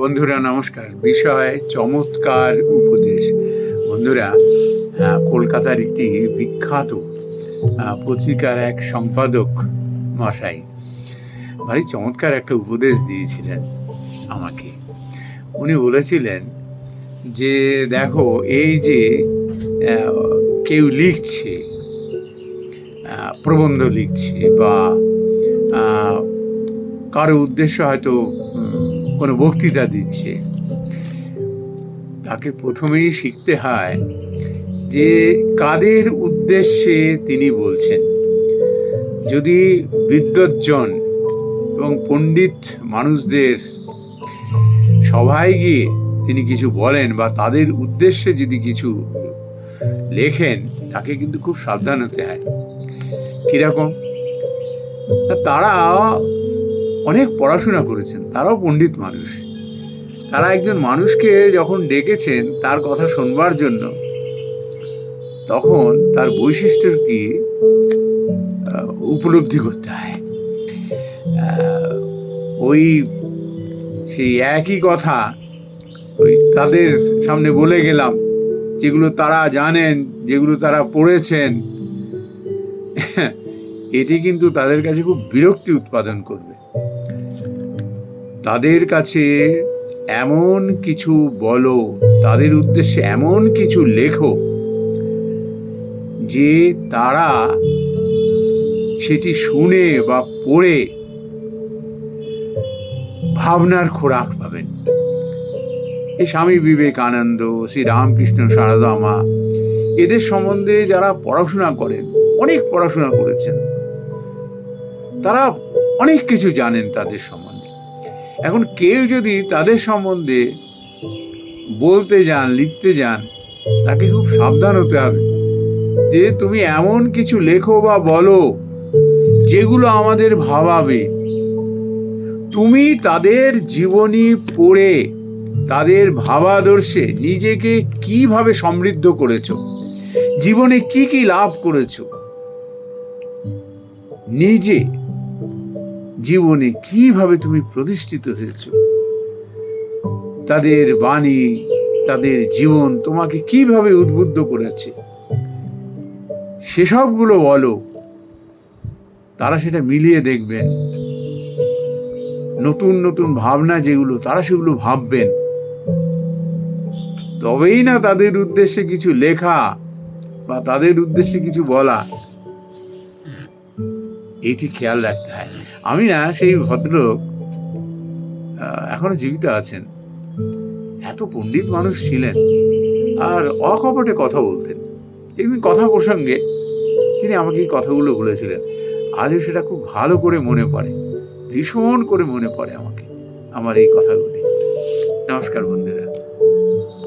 বন্ধুরা, নমস্কার। বিষয়, চমৎকার উপদেশ। বন্ধুরা কলকাতার একটি বিখ্যাত পত্রিকার এক সম্পাদক মশাই ভারী চমৎকার একটা উপদেশ দিয়েছিলেন আমাকে। উনি বলেছিলেন যে, দেখো, এই যে কেউ লিখছে প্রবন্ধ লিখছে বা কারও উদ্দেশ্য হয়তো কোনো বক্তৃতা দিচ্ছে। তাকে প্রথমেই শিখতে হয় যে কাদের উদ্দেশ্যে তিনি বলছেন। যদি বিদ্বজ্জন এবং পণ্ডিত মানুষদের সভায় গিয়ে তিনি কিছু বলেন বা তাদের উদ্দেশ্যে যদি কিছু লেখেন, তাকে কিন্তু খুব সাবধান হতে হয়। কীরকম? তারা অনেক পড়াশোনা করেছেন, তারাও পণ্ডিত মানুষ। তারা একজন মানুষকে যখন ডেকেছেন তার কথা শুনবার জন্য, তখন তার বৈশিষ্ট্য কি উপলব্ধি করতে হয়। ওই সেই একই কথা ওই তাদের সামনে বলে গেলাম, যেগুলো তারা জানেন, যেগুলো তারা পড়েছেন, এটি কিন্তু তাদের কাছে খুব বিরক্তি উৎপাদন করবে। তাদের কাছে এমন কিছু বলো, তাদের উদ্দেশ্যে এমন কিছু লেখো যে তারা সেটি শুনে বা পড়ে ভাবনার খোরাক পাবেন। এই স্বামী বিবেকানন্দ, শ্রী রামকৃষ্ণ সারদা মা এদের সম্বন্ধে যারা পড়াশোনা করেন, অনেক পড়াশোনা করেছেন, তারা অনেক কিছু জানেন তাদের সম্বন্ধে। এখন কেউ যদি তাদের সম্বন্ধে বলতে যান, লিখতে যান, তাকে খুব সাবধান হতে হবে যে তুমি এমন কিছু লেখো বা বলো যেগুলো আমাদের ভাবাবে। তুমি তাদের জীবনী পড়ে, তাদের ভাবাদর্শে নিজেকে কীভাবে সমৃদ্ধ করেছ? জীবনে কি কি লাভ করেছ? নিজে জীবনে কীভাবে তুমি প্রতিষ্ঠিত হয়েছ? তাদের বাণী, তাদের জীবন তোমাকে কীভাবে উদ্বুদ্ধ করেছে? সেসবগুলো বলো। তারা সেটা মিলিয়ে দেখবেন। নতুন নতুন ভাবনা যেগুলো, তারা সেগুলো ভাববেন। তবেই না তাদের উদ্দেশ্যে কিছু লেখা বা তাদের উদ্দেশ্যে কিছু বলা। এটি খেয়াল রাখতে হয়। আমি না সেই ভদ্রলোক এখনও জীবিত আছেন। এত পণ্ডিত মানুষ ছিলেন আর অকপটে কথা বলতেন। একদিন কথা প্রসঙ্গে তিনি আমাকে এই কথাগুলো বলেছিলেন। আজও সেটা খুব ভালো করে মনে পড়ে। ভীষণ করে মনে পড়ে আমাকে আমার এই কথাগুলি। নমস্কার বন্ধুরা।